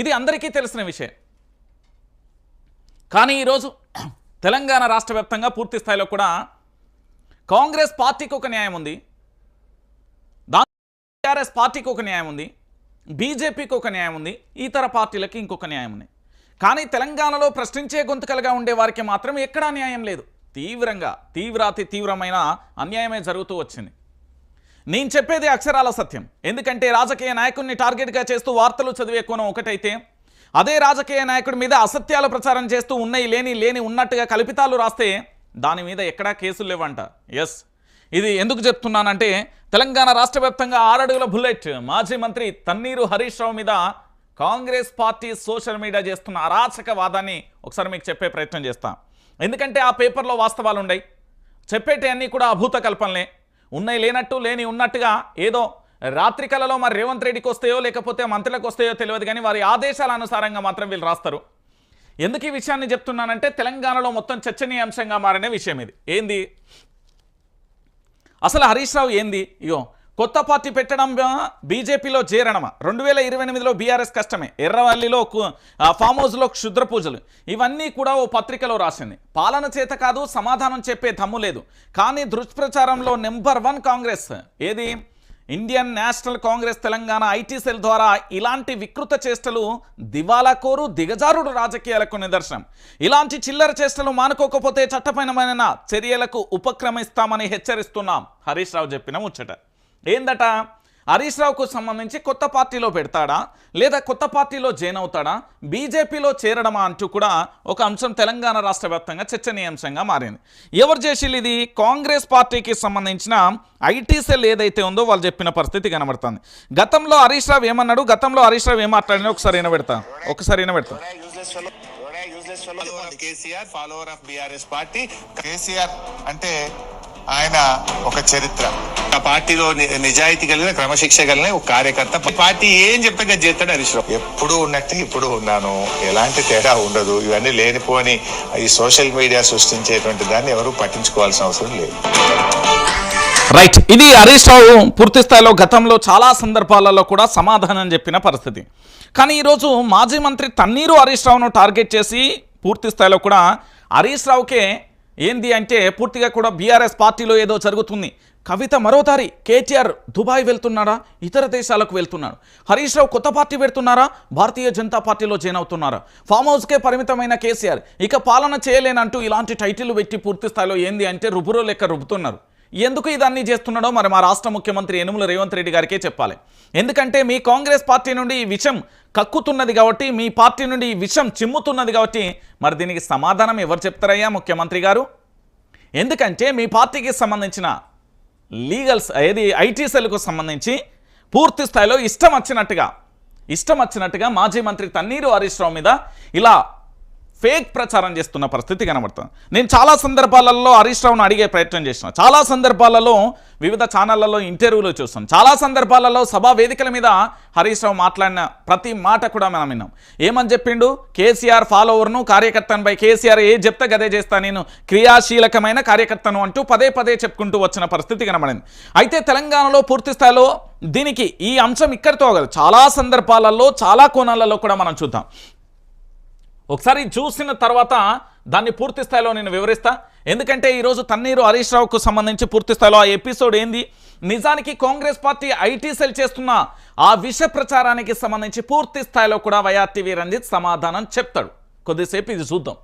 ఇది అందరికీ తెలిసిన విషయం. కానీ ఈరోజు తెలంగాణ రాష్ట్ర వ్యాప్తంగా పూర్తి స్థాయిలో కూడా కాంగ్రెస్ పార్టీకి ఒక న్యాయం ఉంది. దాని టీఆర్ఎస్ పార్టీకి ఒక న్యాయం ఉంది. బీజేపీకి ఒక న్యాయం ఉంది. ఇతర పార్టీలకి ఇంకొక న్యాయం ఉంది. కానీ తెలంగాణలో ప్రశ్నించే గొంతుకలుగా ఉండే వారికి మాత్రం ఎక్కడా న్యాయం లేదు. తీవ్రంగా తీవ్రాతి తీవ్రమైన అన్యాయమే జరుగుతూ వచ్చింది. నేను చెప్పేది అక్షరాల సత్యం. ఎందుకంటే రాజకీయ నాయకుడిని టార్గెట్గా చేస్తూ వార్తలు చదివే కోణం ఒకటైతే అదే రాజకీయ నాయకుడి మీద అసత్యాలు ప్రచారం చేస్తూ ఉన్నాయి లేని లేని ఉన్నట్టుగా కల్పితాలు రాస్తే దాని మీద ఎక్కడా కేసులు లేవంట. ఎస్ ఇది ఎందుకు చెప్తున్నానంటే తెలంగాణ రాష్ట్ర వ్యాప్తంగా ఆరడుగుల బుల్లెట్ మాజీ మంత్రి తన్నీరు హరీష్ రావు మీద కాంగ్రెస్ పార్టీ సోషల్ మీడియా చేస్తున్న అరాచక వాదాన్ని ఒకసారి మీకు చెప్పే ప్రయత్నం చేస్తాం. ఎందుకంటే ఆ పేపర్లో వాస్తవాలు ఉన్నాయి చెప్పేటి అన్నీ కూడా అభూత కల్పనలే ఉన్నాయి లేనట్టు లేని ఉన్నట్టుగా ఏదో రాత్రి కళలో మరి రేవంత్ రెడ్డికి వస్తాయో లేకపోతే మంత్రులకు వస్తాయో తెలియదు కానీ వారి ఆదేశాల అనుసారంగా మాత్రం వీళ్ళు రాస్తారు. ఎందుకు ఈ విషయాన్ని చెప్తున్నానంటే తెలంగాణలో మొత్తం చర్చనీయాంశంగా మారిన విషయం ఇది. ఏంది? అసలు హరీష్ రావు ఏంది? ఇగో కొత్త పార్టీ పెట్టడం బీజేపీలో చేరడమా రెండు వేల ఇరవై ఎనిమిదిలో బీఆర్ఎస్ కష్టమే. ఎర్రవల్లిలో ఫామ్ హౌస్లో క్షుద్ర పూజలు. ఇవన్నీ కూడా ఓ పత్రికలో రాసింది. పాలన చేత కాదు సమాధానం చెప్పే దమ్ము లేదు. కానీ దుష్ప్రచారంలో నెంబర్ వన్ కాంగ్రెస్. ఏది? Indian National Congress Telangana IT cell ద్వారా ఇలాంటి వికృత చేష్టలు దివాలాకోరు దిగజారుడు రాజకీయాలకు నిదర్శనం. ఇలాంటి చిల్లర చేష్టలు మానుకోకపోతే చట్టపరమైన చర్యలకు ఉపక్రమిస్తామని హెచ్చరిస్తున్నాం. హరీష్ రావు చెప్పిన ముచ్చట. ఏందట? హరీష్ రావుకు సంబంధించి కొత్త పార్టీలో పెడతాడా? లేదా కొత్త పార్టీలో జాయిన్ అవుతాడా? బీజేపీలో చేరడమా అంటూ కూడా ఒక అంశం తెలంగాణ రాష్ట్ర వ్యాప్తంగా చర్చనీయాంశంగా మారింది. ఎవరు చేసిల్లు ఇది? కాంగ్రెస్ పార్టీకి సంబంధించిన ఐటీ సెల్ ఏదైతే ఉందో వాళ్ళు చెప్పిన పరిస్థితి కనబడుతుంది. గతంలో హరీష్ రావు ఏమన్నాడు? గతంలో హరీష్ రావు ఏం మాట్లాడినా ఒకసారి వినబెడతా. ఒకసారి వినబెడతా. KCR follower of BRS party. KCR అంటే ఆయన ఒక చరిత్ర. ఆ పార్టీలో ని- నిజాయితీ కలిగిన క్రమశిక్ష కలిగిన ఒక కార్యకర్త. పార్టీ ఏం చెప్పగా చేస్తాడు హరీష్ రావు. ఎప్పుడు ఉన్నట్టు ఇప్పుడు ఉన్నాను. ఎలాంటి తేడా ఉండదు. ఇవన్నీ లేనిపోని ఈ సోషల్ మీడియా సృష్టించేటువంటి దాన్ని ఎవరు పట్టించుకోవాల్సిన అవసరం లేదు. రైట్. ఇది హరీష్ రావు పూర్తి స్థాయిలో గతంలో చాలా సందర్భాలలో కూడా సమాధానం చెప్పిన పరిస్థితి. కానీ ఈరోజు మాజీ మంత్రి తన్నీరు హరీష్ రావును టార్గెట్ చేసి పూర్తి స్థాయిలో కూడా హరీష్ రావుకే ఏంది అంటే పూర్తిగా కూడా బీఆర్ఎస్ పార్టీలో ఏదో జరుగుతుంది. కవిత మరోసారి కేటీఆర్ దుబాయ్ వెళ్తున్నారా ఇతర దేశాలకు వెళ్తున్నాడు. హరీష్ రావు కొత్త పార్టీ పెడుతున్నారా? భారతీయ జనతా పార్టీలో జాయిన్ అవుతున్నారా? ఫామ్ హౌస్కే పరిమితమైన కేసీఆర్. ఇక పాలన చేయలేనంటూ ఇలాంటి టైటిల్ పెట్టి పూర్తి స్థాయిలో ఏంది అంటే రుబురో లెక్క రుబ్బుతున్నారు. ఎందుకు ఇదన్నీ చేస్తున్నాడో మరి మా రాష్ట్ర ముఖ్యమంత్రి యనుమల రేవంత్ రెడ్డి గారికే చెప్పాలి. ఎందుకంటే మీ కాంగ్రెస్ పార్టీ నుండి ఈ విషయం కక్కుతున్నది కాబట్టి మీ పార్టీ నుండి ఈ విషయం చిమ్ముతున్నది కాబట్టి మరి దీనికి సమాధానం ఎవరు చెప్తారయ్యా ముఖ్యమంత్రి గారు? ఎందుకంటే మీ పార్టీకి సంబంధించిన లీగల్స్ ఏది ఐటీ సెల్కు సంబంధించి పూర్తి స్థాయిలో ఇష్టం వచ్చినట్టుగా ఇష్టం వచ్చినట్టుగా మాజీ మంత్రి తన్నీరు హరీష్ రావు మీద ఇలా ఫేక్ ప్రచారం చేస్తున్న పరిస్థితి కనబడుతుంది. నేను చాలా సందర్భాలలో హరీష్ రావును అడిగే ప్రయత్నం చేసిన. చాలా సందర్భాలలో వివిధ ఛానళ్ళలో ఇంటర్వ్యూలో చూస్తాం. చాలా సందర్భాలలో సభా వేదికల మీద హరీష్ రావు మాట్లాడిన ప్రతి మాట కూడా మనం విన్నాం. ఏమని చెప్పిండు? కేసీఆర్ ఫాలోవర్ను కార్యకర్తనుపై కేసీఆర్ ఏ చెప్తే గదే చేస్తా నేను క్రియాశీలకమైన కార్యకర్తను అంటూ పదే పదే చెప్పుకుంటూ వచ్చిన పరిస్థితి కనబడింది. అయితే తెలంగాణలో పూర్తి స్థాయిలో దీనికి ఈ అంశం ఇక్కడితో కాదు చాలా సందర్భాలలో చాలా కోణాలలో కూడా మనం చూద్దాం. ఒకసారి చూసిన తర్వాత దాన్ని పూర్తి స్థాయిలో నేను వివరిస్తా. ఎందుకంటే ఈరోజు తన్నీరు హరీష్ రావుకు సంబంధించి పూర్తి స్థాయిలో ఆ ఎపిసోడ్ ఏంది? నిజానికి కాంగ్రెస్ పార్టీ ఐటీ సెల్ చేస్తున్న ఆ విష ప్రచారానికి సంబంధించి పూర్తి స్థాయిలో కూడా వైఆర్టీవీ రంజిత్ సమాధానం చెప్తాడు. కొద్దిసేపు ఇది చూద్దాం.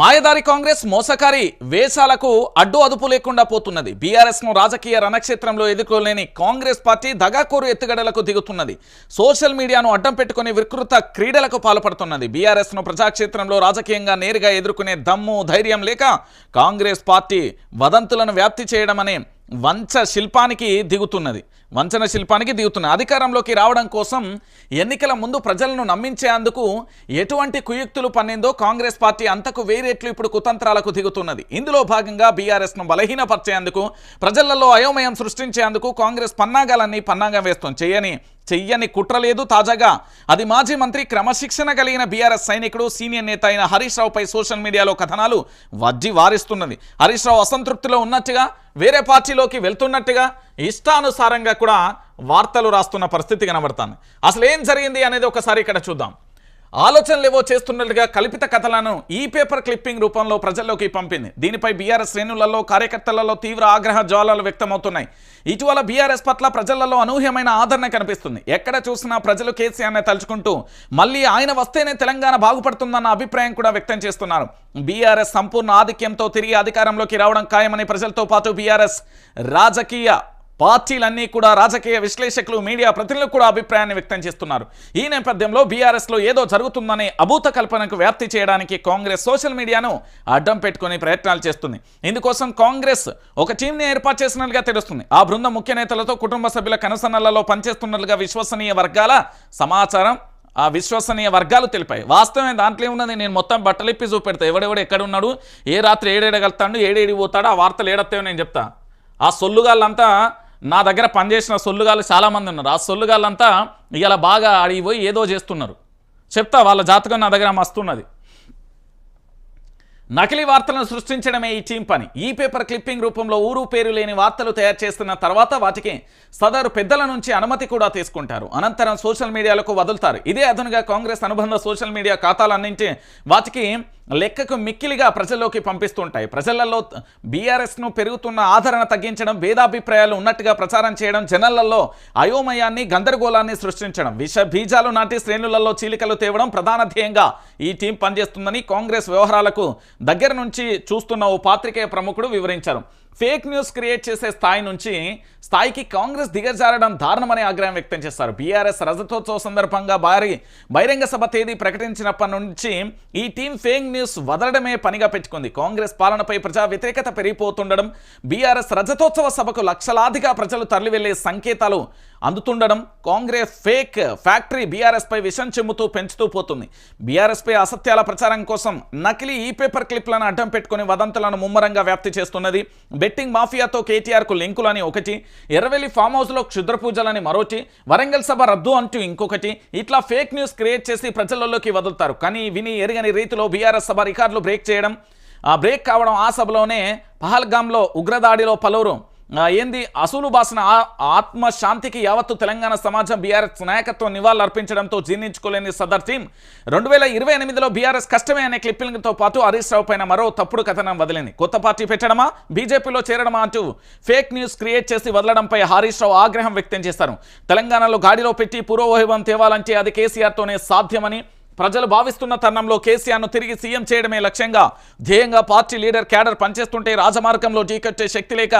మాయదారి కాంగ్రెస్ మోసకారి వేషాలకు అడ్డు అదుపు లేకుండా పోతున్నది. బీఆర్ఎస్ను రాజకీయ రణక్షేత్రంలో ఎదుర్కోలేని కాంగ్రెస్ పార్టీ దగాకోరు ఎత్తుగడలకు దిగుతున్నది. సోషల్ మీడియాను అడ్డం పెట్టుకుని వికృత క్రీడలకు పాల్పడుతున్నది. బీఆర్ఎస్ను ప్రజాక్షేత్రంలో రాజకీయంగా నేరుగా ఎదుర్కొనే దమ్ము ధైర్యం లేక కాంగ్రెస్ పార్టీ వదంతులను వ్యాప్తి చేయడం అనే వంచ శిల్పానికి దిగుతున్నది. వంచన శిల్పానికి దిగుతున్నది అధికారంలోకి రావడం కోసం ఎన్నికల ముందు ప్రజలను నమ్మించేందుకు ఎటువంటి కుయుక్తులు పన్నిందో కాంగ్రెస్ పార్టీ అంతకు వేరేట్లు ఇప్పుడు కుతంత్రాలకు దిగుతున్నది. ఇందులో భాగంగా బీఆర్ఎస్ను బలహీనపరిచేందుకు ప్రజలలో అయోమయం సృష్టించేందుకు కాంగ్రెస్ పన్నాగాలన్నీ పన్నాగం వేస్తుంది. చేయని చెయ్యని కుట్ర లేదు తాజాగా. అది మాజీ మంత్రి క్రమశిక్షణ కలిగిన బీఆర్ఎస్ సైనికుడు సీనియర్ నేత అయిన హరీష్ రావుపై సోషల్ మీడియాలో కథనాలు వజ్జి వారిస్తున్నది. హరీష్ రావు అసంతృప్తిలో ఉన్నట్టుగా వేరే పార్టీలోకి వెళ్తున్నట్టుగా ఇష్టానుసారంగా కూడా వార్తలు రాస్తున్న పరిస్థితి కనబడుతుంది. అసలు ఏం జరిగింది అనేది ఒకసారి ఇక్కడ చూద్దాం. ఆలోచనలు ఏవో చేస్తున్నట్టుగా కల్పిత కథలను ఈ పేపర్ క్లిప్పింగ్ రూపంలో ప్రజల్లోకి పంపింది. దీనిపై బీఆర్ఎస్ శ్రేణులలో కార్యకర్తలలో తీవ్ర ఆగ్రహ జ్వాలలు వ్యక్తమవుతున్నాయి. ఇటీవల బీఆర్ఎస్ పట్ల ప్రజలలో అనూహ్యమైన ఆదరణ కనిపిస్తుంది. ఎక్కడ చూసినా ప్రజలు కేసీఆర్ని తలుచుకుంటూ మళ్ళీ ఆయన వస్తేనే తెలంగాణ బాగుపడుతుందన్న అభిప్రాయం కూడా వ్యక్తం చేస్తున్నారు. బీఆర్ఎస్ సంపూర్ణ ఆధిక్యంతో తిరిగి అధికారంలోకి రావడం ఖాయమని ప్రజలతో పాటు బీఆర్ఎస్ రాజకీయ పార్టీలన్నీ కూడా రాజకీయ విశ్లేషకులు మీడియా ప్రతినిధులు కూడా అభిప్రాయాన్ని వ్యక్తం చేస్తున్నారు. ఈ నేపథ్యంలో బీఆర్ఎస్లో ఏదో జరుగుతుందనే అభూత కల్పనకు వ్యాప్తి చేయడానికి కాంగ్రెస్ సోషల్ మీడియాను అడ్డం పెట్టుకుని ప్రయత్నాలు చేస్తుంది. ఇందుకోసం కాంగ్రెస్ ఒక టీంని ఏర్పాటు చేసినట్లుగా తెలుస్తుంది. ఆ బృందం ముఖ్య నేతలతో కుటుంబ సభ్యుల కనసనలలో పనిచేస్తున్నట్లుగా విశ్వసనీయ వర్గాల సమాచారం ఆ విశ్వసనీయ వర్గాలు తెలిపాయి. వాస్తవమే దాంట్లో ఉన్నది నేను మొత్తం బట్టలిప్పి చూపెడతా. ఎవడెవడు ఎక్కడ ఉన్నాడు ఏ రాత్రి ఏడేడగలుగుతాడు? ఏడేడి పోతాడు? ఆ వార్తలు ఏడత్తాయో నేను చెప్తా. ఆ సొల్లుగాళ్ళంతా నా దగ్గర పనిచేసిన సొల్లుగాళ్ళు చాలామంది ఉన్నారు. ఆ సొల్లుగాళ్ళంతా ఇలా బాగా అడిగిపోయి ఏదో చేస్తున్నారు. చెప్తా వాళ్ళ జాతకం నా దగ్గర మస్తున్నది. నకిలీ వార్తలను సృష్టించడమే ఈ టీం పని. ఈ పేపర్ క్లిప్పింగ్ రూపంలో ఊరు పేరు లేని వార్తలు తయారు చేస్తున్న తర్వాత వాటికి సదరు పెద్దల నుంచి అనుమతి కూడా తీసుకుంటారు. అనంతరం సోషల్ మీడియాలకు వదులుతారు. ఇదే అదనుగా కాంగ్రెస్ అనుబంధ సోషల్ మీడియా ఖాతాలన్నింటి వాటికి లెక్కకు మిక్కిలిగా ప్రజల్లోకి పంపిస్తుంటాయి. ప్రజలలో బీఆర్ఎస్ను పెరుగుతున్న ఆదరణ తగ్గించడం భేదాభిప్రాయాలు ఉన్నట్టుగా ప్రచారం చేయడం జనాలలో అయోమయాన్ని గందరగోళాన్ని సృష్టించడం విష బీజాలు నాటి శ్రేణులలో చీలికలు తేవడం ప్రధాన ధ్యేయంగా ఈ టీం పనిచేస్తుందని కాంగ్రెస్ వ్యవహారాలకు దగ్గర నుంచి చూస్తున్న ఓ పాత్రికేయ ప్రముఖుడు వివరించారు. ఫేక్ న్యూస్ క్రియేట్ చేసే స్థాయి నుంచి స్థాయికి కాంగ్రెస్ దిగజారడం దారుణమనే ఆగ్రహం వ్యక్తం చేస్తారు. బీఆర్ఎస్ రజతోత్సవ సందర్భంగా భారీ బహిరంగ సభ తేదీ ప్రకటించినప్పటి నుంచి ఈ టీం ఫేక్ న్యూస్ వదలడమే పనిగా పెట్టుకుంది. కాంగ్రెస్ పాలనపై ప్రజా వ్యతిరేకత పెరిగిపోతుండడం బీఆర్ఎస్ రజతోత్సవ సభకు లక్షలాదిగా ప్రజలు తరలివెళ్ళే సంకేతాలు అందుతుండడం కాంగ్రెస్ ఫేక్ ఫ్యాక్టరీ బీఆర్ఎస్పై విషం చెమ్ముతూ పెంచుతూ పోతుంది. బీఆర్ఎస్పై అసత్యాల ప్రచారం కోసం నకిలీ ఈ పేపర్ క్లిప్లను అడ్డం పెట్టుకుని వదంతులను ముమ్మరంగా వ్యాప్తి చేస్తున్నది బెట్టింగ్ మాఫియాతో కేటీఆర్కు లింకులని ఒకటి ఎర్రవెల్లి ఫామ్ హౌస్లో క్షుద్ర పూజలని మరోటి వరంగల్ సభ రద్దు అంటూ ఇంకొకటి ఇట్లా ఫేక్ న్యూస్ క్రియేట్ చేసి ప్రజలలోకి వదులుతారు. కానీ విని ఎరగని రీతిలో బీఆర్ఎస్ సభ రికార్డులు బ్రేక్ చేయడం ఆ బ్రేక్ కావడం ఆ సభలోనే పహల్గామ్లో ఉగ్రదాడిలో పలువురు ఏంది? అసూలు బాసిన ఆ- ఆత్మశాంతికి యావత్తు తెలంగాణ సమాజం బీఆర్ఎస్ నాయకత్వం నివాళులు అర్పించడంతో జీర్ణించుకోలేని సదర్ టీం. రెండు వేల ఇరవై ఎనిమిదిలో బీఆర్ఎస్ కష్టమే అనే క్లిప్పింగ్తో పాటు హరీష్ రావు పైన మరో తప్పుడు కథనం వదిలింది. కొత్త పార్టీ పెట్టడమా? బీజేపీలో చేరడమా అంటూ ఫేక్ న్యూస్ క్రియేట్ చేసి వదలడంపై హరీష్ రావు ఆగ్రహం వ్యక్తం చేశారు. తెలంగాణలో గాడిలో పెట్టి పూర్వవైభవం తేవాలంటే అది కేసీఆర్తోనే సాధ్యమని ప్రజలు భావిస్తున్న తరుణంలో కేసీఆర్ను తిరిగి సీఎం చేయడమే లక్ష్యంగా ధ్యేయంగా పార్టీ లీడర్ క్యాడర్ పనిచేస్తుంటే రాజమార్గంలో ఢీకట్టే శక్తి లేక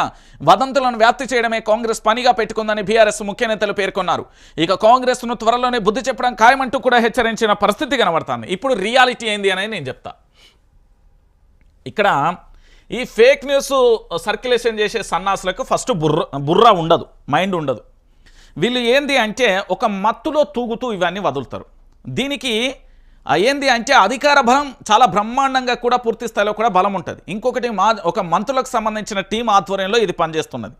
వదంతులను వ్యాప్తి చేయడమే కాంగ్రెస్ పనిగా పెట్టుకుందని బీఆర్ఎస్ ముఖ్య నేతలు పేర్కొన్నారు. ఇక కాంగ్రెస్ను త్వరలోనే బుద్ధి చెప్పడం ఖాయమంటూ కూడా హెచ్చరించిన పరిస్థితి కనబడుతుంది. ఇప్పుడు రియాలిటీ ఏంది అనేది నేను చెప్తా. ఇక్కడ ఈ ఫేక్ న్యూస్ సర్క్యులేషన్ చేసే సన్నాసులకు ఫస్ట్ బుర్ర బుర్ర ఉండదు మైండ్ ఉండదు. వీళ్ళు ఏంది అంటే ఒక మత్తులో తూగుతూ ఇవన్నీ వదులుతారు. దీనికి ఏంది అంటే అధికార బలం చాలా బ్రహ్మాండంగా కూడా పూర్తి స్థాయిలో కూడా బలం ఉంటుంది. ఇంకొకటి మా ఒక మంత్రులకు సంబంధించిన టీం ఆధ్వర్యంలో ఇది పనిచేస్తున్నది.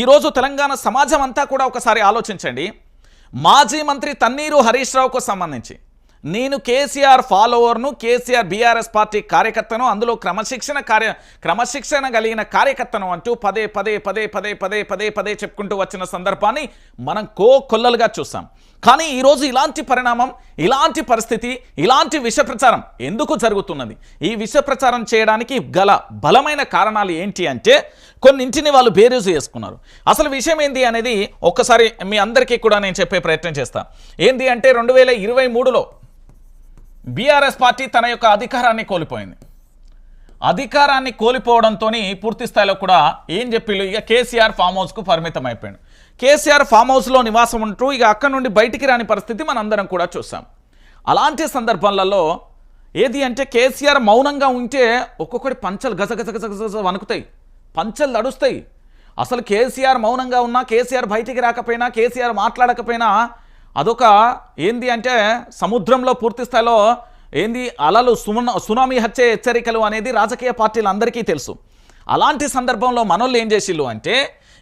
ఈరోజు తెలంగాణ సమాజం అంతా కూడా ఒకసారి ఆలోచించండి. మాజీ మంత్రి తన్నీరు హరీష్ రావుకు సంబంధించి నేను కేసీఆర్ ఫాలోవర్ను కేసీఆర్ బీఆర్ఎస్ పార్టీ కార్యకర్తను అందులో క్రమశిక్షణ కార్య క్రమశిక్షణ కలిగిన కార్యకర్తను అంటూ పదే పదే పదే పదే పదే పదే పదే చెప్పుకుంటూ వచ్చిన సందర్భాన్ని మనం కోకొల్లలుగా చూసాం. కానీ ఈరోజు ఇలాంటి పరిణామం ఇలాంటి పరిస్థితి ఇలాంటి విష ప్రచారం ఎందుకు జరుగుతున్నది? ఈ విష ప్రచారం చేయడానికి గల బలమైన కారణాలు ఏంటి అంటే కొన్నింటిని వాళ్ళు బేరేజు చేసుకున్నారు. అసలు విషయం ఏంది అనేది ఒక్కసారి మీ అందరికీ కూడా నేను చెప్పే ప్రయత్నం చేస్తాను ఏంది అంటే రెండు వేల ఇరవై మూడులో బీఆర్ఎస్ పార్టీ తన యొక్క అధికారాన్ని కోల్పోయింది. అధికారాన్ని కోల్పోవడంతో పూర్తి స్థాయిలో కూడా ఏం చెప్పిళ్ళు? ఇక కేసీఆర్ ఫామ్ హౌస్కు పరిమితం అయిపోయాడు కేసీఆర్ ఫామ్ హౌస్లో నివాసం ఉంటూ ఇక అక్కడి నుండి బయటికి రాని పరిస్థితి మనందరం కూడా చూసాం. అలాంటి సందర్భాలలో ఏది అంటే కేసీఆర్ మౌనంగా ఉంటే ఒక్కొక్కటి పంచలు గజగజగజగజ వణుకుతాయి. పంచలు నడుస్తాయి. అసలు కేసీఆర్ మౌనంగా ఉన్నా కేసీఆర్ బయటికి రాకపోయినా కేసీఆర్ మాట్లాడకపోయినా అదొక ఏంది అంటే సముద్రంలో పూర్తి స్థాయిలో ఏంది అలలు సుమన సునామీ హత్య హెచ్చరికలు అనేది రాజకీయ పార్టీలందరికీ తెలుసు. అలాంటి సందర్భంలో మనోళ్ళు ఏం చేసిళ్ళు అంటే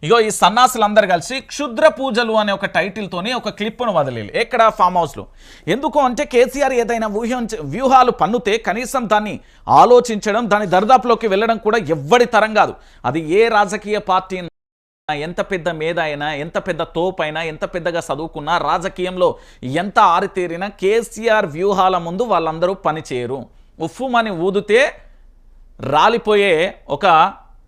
ఇగో ఈ సన్నాసులందరూ కలిసి క్షుద్ర పూజలు అనే ఒక టైటిల్తోని ఒక క్లిప్ను వదిలేదు ఎక్కడ? ఫామ్ హౌస్లో. ఎందుకు అంటే కేసీఆర్ ఏదైనా ఊహించ వ్యూహాలు పన్నుతే కనీసం దాన్ని ఆలోచించడం దాని దరిదాపులోకి వెళ్ళడం కూడా ఎవ్వడి తరం కాదు. అది ఏ రాజకీయ పార్టీ ఎంత పెద్ద మేధ అయినా ఎంత పెద్ద తోపైనా ఎంత పెద్దగా చదువుకున్నా రాజకీయంలో ఎంత ఆరితేరినా కేసీఆర్ వ్యూహాల ముందు వాళ్ళందరూ పనిచేయరు. ఉఫ్ఫుమని ఊదితే రాలిపోయే ఒక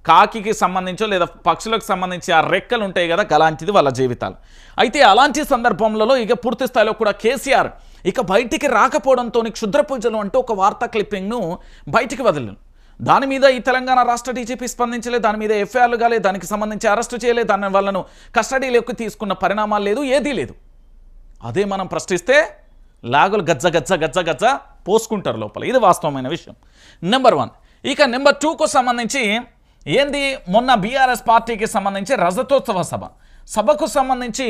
కాకికి సంబంధించో లేదా పక్షులకు సంబంధించి ఆ రెక్కలు ఉంటాయి కదా అలాంటిది వాళ్ళ జీవితాలు. అయితే అలాంటి సందర్భంలో ఇక పూర్తి స్థాయిలో కూడా కేసీఆర్ ఇక బయటికి రాకపోవడంతో క్షుద్ర పూజలు అంటూ ఒక వార్తా క్లిప్పింగ్ను బయటికి వదిలిను. దాని మీద ఈ తెలంగాణ రాష్ట్ర డీజీపీ స్పందించలేదు దాని మీద ఎఫ్ఐఆర్లు కాలేదు దానికి సంబంధించి అరెస్టు చేయలేదు దాని వాళ్ళను కస్టడీలోకి తీసుకున్న పరిణామాలు లేదు ఏదీ లేదు. అదే మనం ప్రశ్నిస్తే లాగులు గజ్జ గజ్జ గజ్జ గజ్జ పోసుకుంటారు లోపల. ఇది వాస్తవమైన విషయం. Number one. ఇక నెంబర్ టూకు సంబంధించి ఏంది? మొన్న బీఆర్ఎస్ పార్టీకి సంబంధించి రజతోత్సవ సభ. సభకు సంబంధించి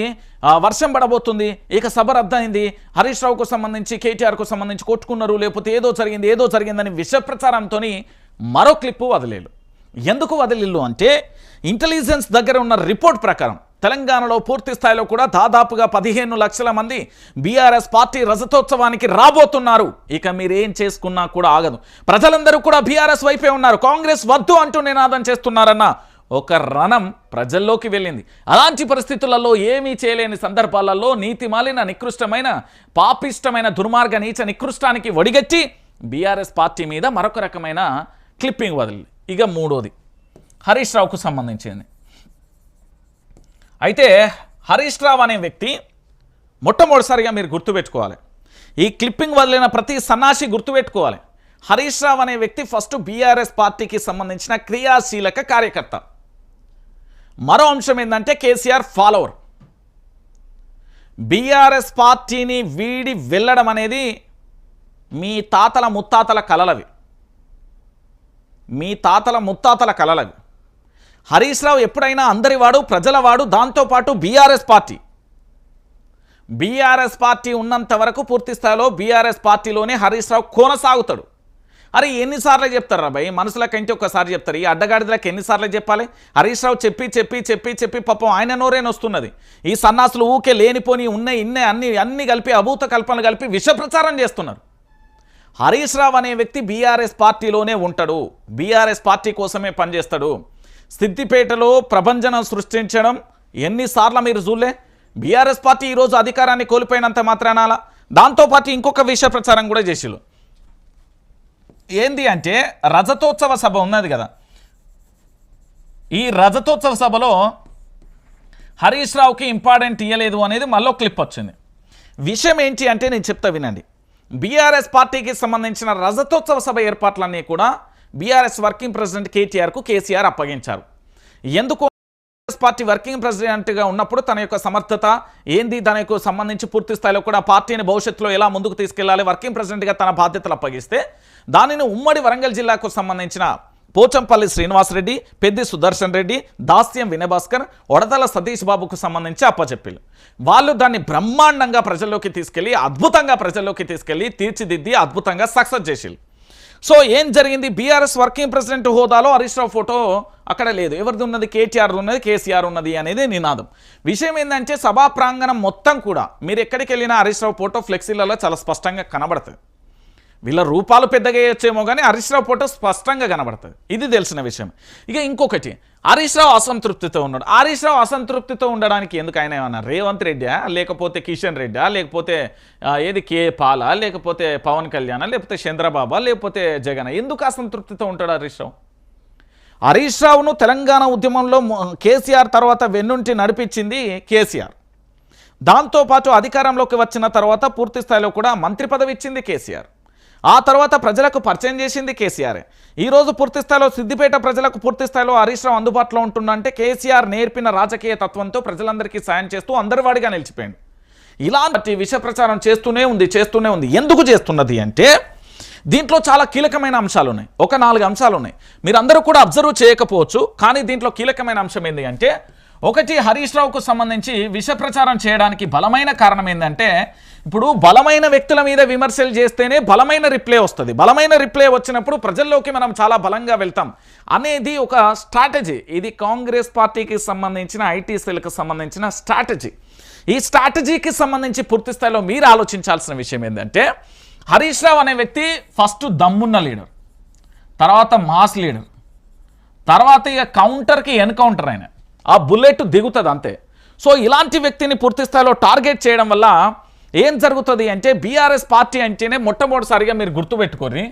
వర్షం పడబోతుంది. ఇక సభ రద్దయింది. హరీష్ రావుకు సంబంధించి కేటీఆర్కు సంబంధించి కొట్టుకున్నారు. లేకపోతే ఏదో జరిగింది ఏదో జరిగిందని విషప్రచారంతో మరో క్లిప్పు వదిలేరు ఎందుకు వదిలిల్లు అంటే ఇంటెలిజెన్స్ దగ్గర ఉన్న రిపోర్ట్ ప్రకారం తెలంగాణలో పూర్తి స్థాయిలో కూడా దాదాపుగా పదిహేను లక్షల మంది బీఆర్ఎస్ పార్టీ రజతోత్సవానికి రాబోతున్నారు. ఇక మీరేం చేసుకున్నా కూడా ఆగదు. ప్రజలందరూ కూడా బీఆర్ఎస్ వైపే ఉన్నారు. కాంగ్రెస్ వద్దు అంటూ నినాదం చేస్తున్నారన్న ఒక రణం ప్రజల్లోకి వెళ్ళింది. అలాంటి పరిస్థితులలో ఏమీ చేయలేని సందర్భాలలో నీతిమాలిన నికృష్టమైన పాపిష్టమైన దుర్మార్గ నీచ నికృష్టానికి ఒడిగట్టి బీఆర్ఎస్ పార్టీ మీద మరొక రకమైన క్లిప్పింగ్ వదిలి ఇక మూడోది. హరీష్ రావుకు సంబంధించింది. అయితే హరీష్ రావు అనే వ్యక్తి మొట్టమొదటిసారిగా మీరు గుర్తుపెట్టుకోవాలి. ఈ క్లిప్పింగ్ వదిలిన ప్రతి సన్నాసి గుర్తుపెట్టుకోవాలి. హరీష్ రావు అనే వ్యక్తి ఫస్ట్ బీఆర్ఎస్ పార్టీకి సంబంధించిన క్రియాశీలక కార్యకర్త. మరో అంశం ఏంటంటే కేసీఆర్ ఫాలోవర్. బీఆర్ఎస్ పార్టీని వీడి వెళ్ళడం అనేది మీ తాతల ముత్తాతల కలలవి. మీ తాతల ముత్తాతల కలలవి. హరీష్ రావు ఎప్పుడైనా అందరివాడు ప్రజలవాడు దాంతోపాటు బీఆర్ఎస్ పార్టీ. బీఆర్ఎస్ పార్టీ ఉన్నంత వరకు పూర్తి స్థాయిలో బీఆర్ఎస్ పార్టీలోనే హరీష్ రావు కొనసాగుతాడు. అరే ఎన్నిసార్లు చెప్తారా భయ్? మనుషులకంటే కంటే ఒక్కసారి చెప్తారు. ఈ అడ్డగాడిదలకు ఎన్నిసార్లు చెప్పాలి? హరీష్ రావు చెప్పి చెప్పి చెప్పి చెప్పి పాపం ఆయన నోరేన వస్తున్నది ఈ సన్నాసులు ఊకే లేనిపోని ఉన్నాయి ఇన్నే అన్ని అన్ని కలిపి అభూత కల్పనలు కలిపి విష ప్రచారం చేస్తున్నారు. హరీష్ రావు అనే వ్యక్తి బీఆర్ఎస్ పార్టీలోనే ఉంటాడు. బీఆర్ఎస్ పార్టీ కోసమే పనిచేస్తాడు. సిద్దిపేటలో ప్రభంజనం సృష్టించడం. ఎన్నిసార్లు మీరు చూడలే బీఆర్ఎస్ పార్టీ ఈరోజు అధికారాన్ని కోల్పోయినంత మాత్రాన అలా? దాంతోపాటు ఇంకొక విషయ ప్రచారం కూడా చేసిళ్ళు ఏంది అంటే రజతోత్సవ సభ ఉన్నది కదా. ఈ రజతోత్సవ సభలో హరీష్ రావుకి ఇంపార్టెంట్ ఇవ్వలేదు అనేది మళ్ళీ క్లిప్ వచ్చింది. విషయం ఏంటి అంటే నేను చెప్తా వినండి. బీఆర్ఎస్ పార్టీకి సంబంధించిన రజతోత్సవ సభ ఏర్పాట్లన్నీ కూడా బీఆర్ఎస్ వర్కింగ్ ప్రెసిడెంట్ కేటీఆర్కు కేసీఆర్ అప్పగించారు. ఎందుకు కాంగ్రెస్ పార్టీ వర్కింగ్ ప్రెసిడెంట్గా ఉన్నప్పుడు తన యొక్క సమర్థత ఏంది దానికి సంబంధించి పూర్తి స్థాయిలో కూడా పార్టీని భవిష్యత్తులో ఎలా ముందుకు తీసుకెళ్ళాలి వర్కింగ్ ప్రెసిడెంట్గా తన బాధ్యతలు అప్పగిస్తే దానిని ఉమ్మడి వరంగల్ జిల్లాకు సంబంధించిన పోచంపల్లి శ్రీనివాసరెడ్డి పెద్ది సుదర్శన్ రెడ్డి దాస్యం వినయభాస్కర్ వడదల సతీష్ బాబుకు సంబంధించి అప్పచెప్పిలు వాళ్ళు దాన్ని బ్రహ్మాండంగా ప్రజల్లోకి తీసుకెళ్ళి అద్భుతంగా ప్రజల్లోకి తీసుకెళ్ళి తీర్చిదిద్ది అద్భుతంగా సక్సెస్ చేసిళ్ళు సో ఏం జరిగింది? బీఆర్ఎస్ వర్కింగ్ ప్రెసిడెంట్ హోదాలో హరీష్ రావు ఫోటో అక్కడ లేదు. ఎవరిది ఉన్నది? కేటీఆర్ ఉన్నది కేసీఆర్ ఉన్నది అనేది నినాదం. విషయం ఏంటంటే సభా ప్రాంగణం మొత్తం కూడా మీరు ఎక్కడికి వెళ్ళినా హరీష్ రావు ఫోటో ఫ్లెక్సీలలో చాలా స్పష్టంగా కనబడుతుంది. వీళ్ళ రూపాలు పెద్దగా వేయచ్చేమో కానీ హరీష్ రావు ఫోటో స్పష్టంగా కనబడుతుంది. ఇది తెలిసిన విషయం. ఇక ఇంకొకటి హరీష్ రావు అసంతృప్తితో ఉన్నాడు. హరీష్ రావు అసంతృప్తితో ఉండడానికి ఎందుకు ఆయన ఏమన్నా రేవంత్ రెడ్డా లేకపోతే కిషన్ రెడ్డా లేకపోతే ఏది కే పాల లేకపోతే పవన్ కళ్యాణ్ లేకపోతే చంద్రబాబా లేకపోతే జగన్ ఎందుకు అసంతృప్తితో ఉంటాడు హరీష్ రావు? హరీష్ రావును తెలంగాణ ఉద్యమంలో కేసీఆర్ తర్వాత వెన్నుంటి నడిపించింది కేసీఆర్. దాంతోపాటు అధికారంలోకి వచ్చిన తర్వాత పూర్తి స్థాయిలో కూడా మంత్రి పదవి ఇచ్చింది కేసీఆర్. ఆ తర్వాత ప్రజలకు పరిచయం చేసింది కేసీఆర్. ఈరోజు పూర్తి స్థాయిలో సిద్దిపేట ప్రజలకు పూర్తి స్థాయిలో హరీష్ రావు అందుబాటులో ఉంటుందంటే కేసీఆర్ నేర్పిన రాజకీయ తత్వంతో ప్రజలందరికీ సాయం చేస్తూ అందరివాడిగా నిలిచిపోయింది ఇలాంటి విష ప్రచారం చేస్తూనే ఉంది చేస్తూనే ఉంది. ఎందుకు చేస్తున్నది అంటే దీంట్లో చాలా కీలకమైన అంశాలు ఉన్నాయి ఒక నాలుగు అంశాలు ఉన్నాయి మీరు అందరూ కూడా అబ్జర్వ్ చేయకపోవచ్చు కానీ దీంట్లో కీలకమైన అంశం ఏంటి అంటే ఒకటి హరీష్ రావుకు సంబంధించి విష ప్రచారం చేయడానికి బలమైన కారణం ఏంటంటే ఇప్పుడు బలమైన వ్యక్తుల మీద విమర్శలు చేస్తేనే బలమైన రిప్లై వస్తుంది. బలమైన రిప్లై వచ్చినప్పుడు ప్రజల్లోకి మనం చాలా బలంగా వెళ్తాం అనేది ఒక స్ట్రాటజీ. ఇది కాంగ్రెస్ పార్టీకి సంబంధించిన ఐటీ సెల్కి సంబంధించిన స్ట్రాటజీ. ఈ స్ట్రాటజీకి సంబంధించి పూర్తి స్థాయిలో మీరు ఆలోచించాల్సిన విషయం ఏంటంటే హరీష్ రావు అనే వ్యక్తి ఫస్ట్ దమ్మున్న లీడర్ తర్వాత మాస్ లీడర్ తర్వాత ఇక కౌంటర్కి ఎన్కౌంటర్ ఆయన. ఆ బుల్లెట్ దిగుతుంది అంతే. సో ఇలాంటి వ్యక్తిని పూర్తి స్థాయిలో టార్గెట్ చేయడం వల్ల ఏం జరుగుతుంది అంటే బీఆర్ఎస్ పార్టీ అంటేనే మొట్టమొదటిసారిగా మీరు గుర్తుపెట్టుకొని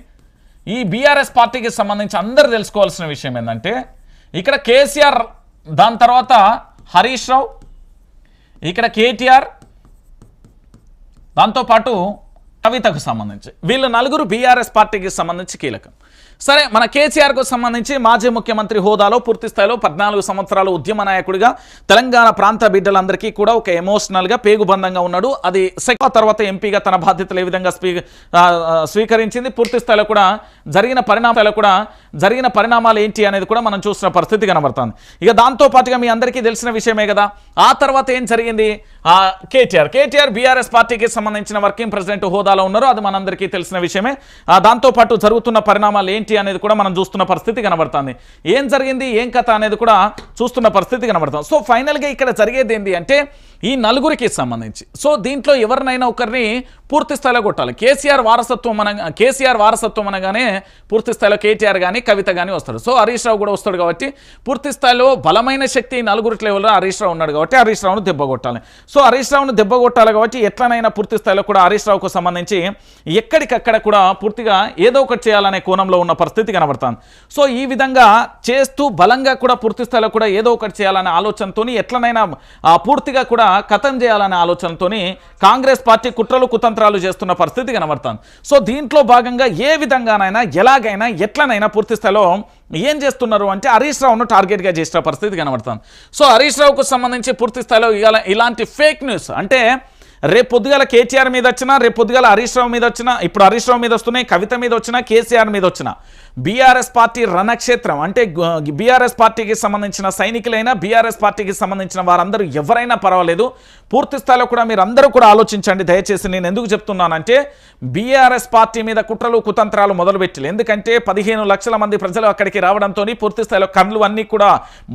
ఈ బీఆర్ఎస్ పార్టీకి సంబంధించి అందరు తెలుసుకోవాల్సిన విషయం ఏంటంటే ఇక్కడ కేసీఆర్ దాని తర్వాత హరీష్ రావు ఇక్కడ కేటీఆర్ దాంతోపాటు కవితకు సంబంధించి. వీళ్ళు నలుగురు బీఆర్ఎస్ పార్టీకి సంబంధించి కీలకం. సరే మన కేసీఆర్కు సంబంధించి మాజీ ముఖ్యమంత్రి హోదాలో పూర్తి స్థాయిలో పద్నాలుగు సంవత్సరాలు ఉద్యమ నాయకుడిగా తెలంగాణ ప్రాంత బిడ్డలందరికీ కూడా ఒక ఎమోషనల్గా పేగుబంధంగా ఉన్నాడు. అది సెక తర్వాత ఎంపీగా తన బాధ్యతలు ఏ విధంగా స్వీ స్వీకరించింది పూర్తి స్థాయిలో కూడా జరిగిన పరిణామాలు కూడా జరిగిన పరిణామాలు ఏంటి అనేది కూడా మనం చూసిన పరిస్థితి కనబడుతుంది. ఇక దాంతోపాటుగా మీ అందరికీ తెలిసిన విషయమే కదా ఆ తర్వాత ఏం జరిగింది? ఆ కేటీఆర్. కేటీఆర్ బీఆర్ఎస్ పార్టీకి సంబంధించిన వర్కింగ్ ప్రెసిడెంట్ హోదాలో ఉన్నారు. అది మనందరికీ తెలిసిన విషయమే. దాంతోపాటు జరుగుతున్న పరిణామాలు ఏంటి? అనేది కూడా మనం చూస్తున్న పరిస్థితి కనబడుతుంది. ఏం జరిగింది? ఏం కథ అనేది కూడా చూస్తున్న పరిస్థితి కనబడుతుంది. సో ఫైనల్గా ఇక్కడ జరిగేది ఏంటి అంటే ఈ నలుగురికి సంబంధించి. సో దీంట్లో ఎవరినైనా ఒకరిని పూర్తి స్థాయిలో కొట్టాలి. కేసీఆర్ వారసత్వం అన కేసీఆర్ వారసత్వం అనగానే పూర్తి స్థాయిలో కేటీఆర్ కానీ కవిత కానీ వస్తాడు. సో హరీష్ రావు కూడా వస్తాడు కాబట్టి పూర్తి స్థాయిలో బలమైన శక్తి నలుగురి లెవెల్లో హరీష్ రావు ఉన్నాడు కాబట్టి హరీష్ రావును దెబ్బ కొట్టాలి. సో హరీష్ రావును దెబ్బ కొట్టాలి కాబట్టి ఎట్లనైనా పూర్తి స్థాయిలో కూడా హరీష్ రావుకు సంబంధించి ఎక్కడికక్కడ కూడా పూర్తిగా ఏదో ఒకటి చేయాలనే కోణంలో ఉన్న పరిస్థితి కనబడుతుంది. సో ఈ విధంగా చేస్తూ బలంగా కూడా పూర్తి స్థాయిలో కూడా ఏదో ఒకటి చేయాలనే ఆలోచనతోని ఎట్లనైనా పూర్తిగా కూడా కథం చేయాలనే ఆలోచనతోని కాంగ్రెస్ పార్టీ కుట్రలు కుతంత్రాలు చేస్తున్న పరిస్థితి కనబడుతుంది. సో దీంట్లో భాగంగా ఏ విధంగానైనా ఎలాగైనా ఎట్లనైనా పూర్తి స్థాయిలో ఏం చేస్తున్నారు అంటే హరీష్ రావును టార్గెట్గా చేసిన పరిస్థితి కనబడుతుంది. సో హరీష్ రావుకు సంబంధించి పూర్తి స్థాయిలో ఇలాంటి ఫేక్ న్యూస్ అంటే రేపు పొద్దుగాల కేటీఆర్ మీద వచ్చినా రేపు పొద్దుగాల హరీష్ రావు మీద వచ్చినా ఇప్పుడు హరీష్ రావు మీద వస్తున్నాయి కవిత మీద వచ్చినా కేసీఆర్ మీద వచ్చినా బీఆర్ఎస్ పార్టీ రణక్షేత్రం. అంటే బీఆర్ఎస్ పార్టీకి సంబంధించిన సైనికులైనా బీఆర్ఎస్ పార్టీకి సంబంధించిన వారందరూ ఎవరైనా పర్వాలేదు. పూర్తి స్థాయిలో కూడా మీరు అందరూ కూడా ఆలోచించండి. దయచేసి నేను ఎందుకు చెప్తున్నానంటే బీఆర్ఎస్ పార్టీ మీద కుట్రలు కుతంత్రాలు మొదలుపెట్టాలి ఎందుకంటే పదిహేను లక్షల మంది ప్రజలు అక్కడికి రావడంతో పూర్తి స్థాయిలో కండ్లు అన్నీ కూడా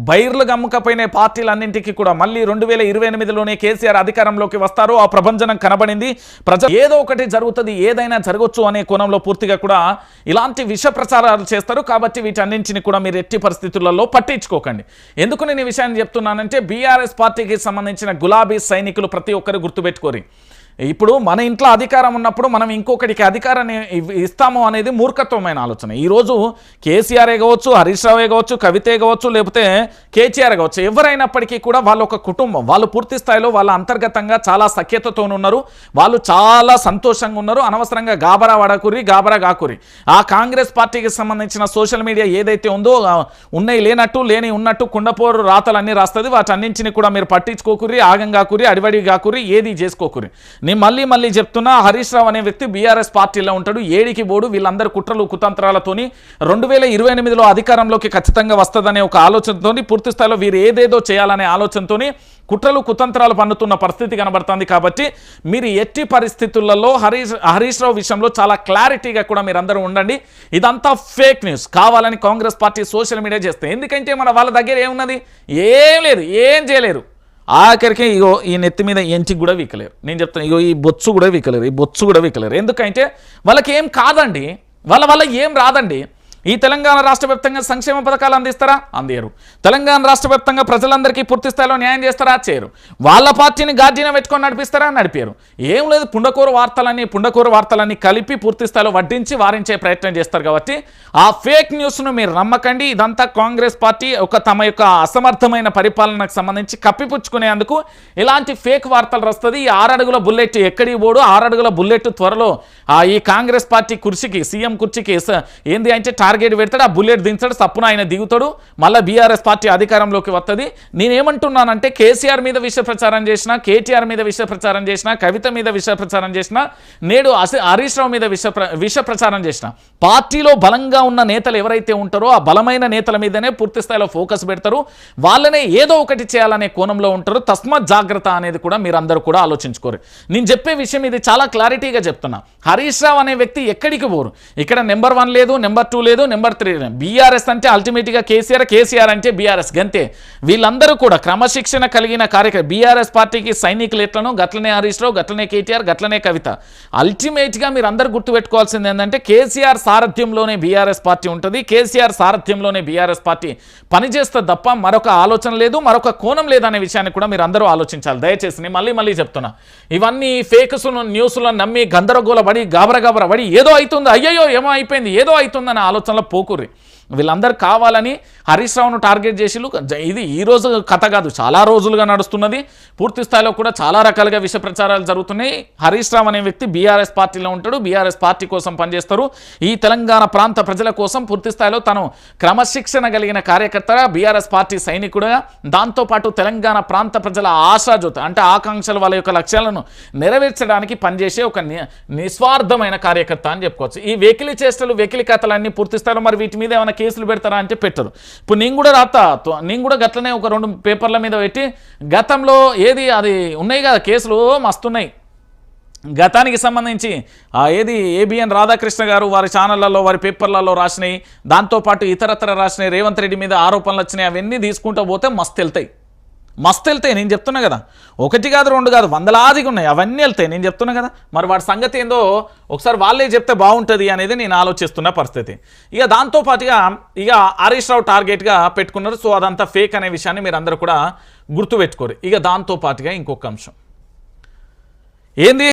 బైర్లు గమ్ముకపోయిన పార్టీలన్నింటికి కూడా మళ్ళీ రెండు వేల ఇరవై ఎనిమిదిలోనే కేసీఆర్ అధికారంలోకి వస్తారు ఆ ప్రభంజనం కనబడింది. ప్రజలు ఏదో ఒకటి జరుగుతుంది ఏదైనా జరగవచ్చు అనే కోణంలో పూర్తిగా కూడా ఇలాంటి విష ప్రచారాలు చేస్తారు. కాబట్టి వీటన్నింటిని కూడా మీరు ఎట్టి పరిస్థితులలో పట్టించుకోకండి. ఎందుకు నేను ఈ విషయాన్ని చెప్తున్నానంటే బీఆర్ఎస్ పార్టీకి సంబంధించిన గులాబీ సైనికులు ప్రతి ఒక్కరు గుర్తుపెట్టుకోరి. ఇప్పుడు మన ఇంట్లో అధికారం ఉన్నప్పుడు మనం ఇంకొకటికి అధికారాన్ని ఇస్తాము అనేది మూర్ఖత్వమైన ఆలోచన. ఈరోజు కేసీఆర్ కావచ్చు హరీష్ రావే కావచ్చు కవితే కావచ్చు లేకపోతే కేసీఆర్ కావచ్చు ఎవరైనప్పటికీ కూడా వాళ్ళ ఒక కుటుంబం వాళ్ళు పూర్తి స్థాయిలో వాళ్ళ అంతర్గతంగా చాలా సఖ్యతతో ఉన్నారు. వాళ్ళు చాలా సంతోషంగా ఉన్నారు. అనవసరంగా గాబరా వడకురి గాబరా గాకురి. ఆ కాంగ్రెస్ పార్టీకి సంబంధించిన సోషల్ మీడియా ఏదైతే ఉందో ఉన్నాయి లేనట్టు లేని ఉన్నట్టు కుండపోరు రాతలన్నీ రాస్తుంది. వాటన్నింటిని కూడా మీరు పట్టించుకోకురి ఆగం కాకురి అడివడి కాకురి ఏది చేసుకోకురి. నేను మళ్ళీ మళ్ళీ చెప్తున్నా హరీష్ రావు అనే వ్యక్తి బీఆర్ఎస్ పార్టీలో ఉంటాడు. ఏడికి బోడు వీళ్ళందరూ కుట్రలు కుతంత్రాలతోని రెండు వేల ఇరవై ఎనిమిదిలో అధికారంలోకి ఖచ్చితంగా వస్తుందనే ఒక ఆలోచనతోని పూర్తి స్థాయిలో వీరు ఏదేదో చేయాలనే ఆలోచనతోని కుట్రలు కుతంత్రాలు పన్నుతున్న పరిస్థితి కనబడుతుంది కాబట్టి మీరు ఎట్టి పరిస్థితులలో హరీష్ హరీష్ రావు విషయంలో చాలా క్లారిటీగా కూడా మీరందరూ ఉండండి. ఇదంతా ఫేక్ న్యూస్. కావాలని కాంగ్రెస్ పార్టీ సోషల్ మీడియా చేస్తే. ఎందుకంటే మన వాళ్ళ దగ్గర ఏమున్నది? ఏం లేదు. ఏం చేయలేరు. ఆఖరికి ఇగో ఈ నెత్తి మీద ఎంచి కూడా వీకలేరు. నేను చెప్తాను ఇగో ఈ బొచ్చు కూడా వీకలేరు ఈ బొచ్చు కూడా వీకలేరు. ఎందుకంటే వాళ్ళకి ఏం కాదండి వాళ్ళ వల్ల ఏం రాదండి ఈ తెలంగాణ రాష్ట్ర వ్యాప్తంగా సంక్షేమ పథకాలు అందిస్తారా? అందేరు. తెలంగాణ రాష్ట్ర వ్యాప్తంగా ప్రజలందరికీ పూర్తి స్థాయిలో న్యాయం చేస్తారా? చేయరు వాళ్ళ పార్టీని గార్జీన పెట్టుకొని నడిపిస్తారా? నడిపారు. ఏం లేదు పుండకూరు వార్తలన్నీ పుండకూరు వార్తలన్నీ కలిపి పూర్తి స్థాయిలో వడ్డించి వారించే ప్రయత్నం చేస్తారు కాబట్టి ఆ ఫేక్ న్యూస్ను మీరు నమ్మకండి. ఇదంతా కాంగ్రెస్ పార్టీ ఒక తమ యొక్క అసమర్థమైన పరిపాలనకు సంబంధించి కప్పిపుచ్చుకునేందుకు ఇలాంటి ఫేక్ వార్తలు వస్తుంది ఈ ఆరడుగుల బుల్లెట్ ఎక్కడి పోడు? ఆరడుగుల బుల్లెట్ త్వరలో ఆ ఈ కాంగ్రెస్ పార్టీ కుర్చీకి సీఎం కుర్చీకి ఏంది అంటే టార్గెట్ పెడతాడు ఆ బుల్లెట్ దించాడు తప్పున ఆయన దిగుతాడు మళ్ళీ బీఆర్ఎస్ పార్టీ అధికారంలోకి వస్తుంది నేనేమంటున్నానంటే కేసీఆర్ మీద విష ప్రచారం చేసిన కేటీఆర్ మీద విష ప్రచారం చేసిన కవిత మీద విష ప్రచారం చేసిన నేడు హరీష్ రావు మీద విష విష ప్రచారం చేసిన పార్టీలో బలంగా ఉన్న నేతలు ఎవరైతే ఉంటారో ఆ బలమైన నేతల మీదనే పూర్తి స్థాయిలో ఫోకస్ పెడతారు. వాళ్ళనే ఏదో ఒకటి చేయాలనే కోణంలో ఉంటారు. తస్మాత్ జాగ్రత్త అనేది కూడా మీరందరూ కూడా ఆలోచించుకోరు. నేను చెప్పే విషయం ఇది చాలా క్లారిటీగా చెప్తున్నా. హరీష్ రావు అనే వ్యక్తి ఎక్కడికి పోరు? ఇక్కడ నెంబర్ వన్ లేదు నెంబర్ టూ లేదు లేదు నెంబర్ త్రీ. బీఆర్ఎస్ అంటే అల్టిమేట్గా కేసీఆర్ కేసీఆర్ అంటే బీఆర్ఎస్. గంతే. వీళ్ళందరూ కూడా క్రమశిక్షణ కలిగిన కార్యక్రమం బీఆర్ఎస్ పార్టీకి సైనికులు ఎట్లను గట్లనే హరీష్ రావు గట్లనే కేటీఆర్ గట్లనే కవిత. అల్టిమేట్గా మీరు అందరూ గుర్తుపెట్టుకోవాల్సింది ఏంటంటే కేసీఆర్ సారథ్యంలోనే బీఆర్ఎస్ పార్టీ ఉంటుంది. కేసీఆర్ సారథ్యంలోనే బీఆర్ఎస్ పార్టీ పనిచేస్తే తప్ప మరొక ఆలోచన లేదు మరొక కోణం లేదనే విషయాన్ని కూడా మీరు అందరూ ఆలోచించాలి. దయచేసి నేను మళ్ళీ మళ్ళీ చెప్తున్నా. ఇవన్నీ ఫేక్స్ను న్యూస్లను నమ్మి గందరగోళ పడి గాబర గాబర పడి ఏదో అవుతుంది. అయ్యయ్యో ఏమో అయిపోయింది ఏదో అవుతుందనే ఆలోచన ఆలోచనలో పోకుర్రి వీళ్ళందరూ కావాలని హరీష్ రావును టార్గెట్ చేసి ఇది ఈ రోజు కథ కాదు చాలా రోజులుగా నడుస్తున్నది. పూర్తి స్థాయిలో కూడా చాలా రకాలుగా విష ప్రచారాలు జరుగుతున్నాయి. హరీష్ రావు అనే వ్యక్తి బీఆర్ఎస్ పార్టీలో ఉంటాడు బీఆర్ఎస్ పార్టీ కోసం పనిచేస్తారు. ఈ తెలంగాణ ప్రాంత ప్రజల కోసం పూర్తి స్థాయిలో తను క్రమశిక్షణ కలిగిన కార్యకర్తగా బీఆర్ఎస్ పార్టీ సైనికుడుగా. దాంతోపాటు తెలంగాణ ప్రాంత ప్రజల ఆశాజ్యోత అంటే ఆకాంక్షలు వాళ్ళ యొక్క లక్ష్యాలను నెరవేర్చడానికి పనిచేసే ఒక ని- నిస్వార్థమైన కార్యకర్త అని చెప్పుకోవచ్చు. ఈ వెకిలి చేష్టలు వెకిలి కథలన్నీ పూర్తి స్థాయిలో మరి వీటి మీద ఏమైనా కేసులు పెడతారా అంటే పెట్టరు. ఇప్పుడు నేను కూడా రాతా నేను కూడా గట్లనే ఒక రెండు పేపర్ల మీద పెట్టి గతంలో ఏది అది ఉన్నాయి కదా కేసులు మస్తున్నాయి. గతానికి సంబంధించి ఏది ఏబిఎన్ రాధాకృష్ణ గారు వారి ఛానళ్ళలో వారి పేపర్లలో రాసినాయి దాంతోపాటు ఇతరత్ర రాసినాయి రేవంత్ రెడ్డి మీద ఆరోపణలు వచ్చినాయి అవన్నీ తీసుకుంటూ పోతే మస్తు వెళ్తాయి. మస్తు వెళ్తాయి నేను చెప్తున్నా కదా. ఒకటి కాదు రెండు కాదు వందలాదిగా ఉన్నాయి. అవన్నీ వెళ్తాయి నేను చెప్తున్నా కదా. మరి వాడి సంగతి ఏందో ఒకసారి వాళ్ళే చెప్తే బాగుంటుంది అనేది నేను ఆలోచిస్తున్న పరిస్థితి. ఇక దాంతోపాటుగా ఇక హరీష్ రావు టార్గెట్గా పెట్టుకున్నారు. సో అదంతా ఫేక్ అనే విషయాన్ని మీరు అందరూ కూడా గుర్తుపెట్టుకోరు. ఇక దాంతోపాటుగా ఇంకొక అంశం. ఏంది?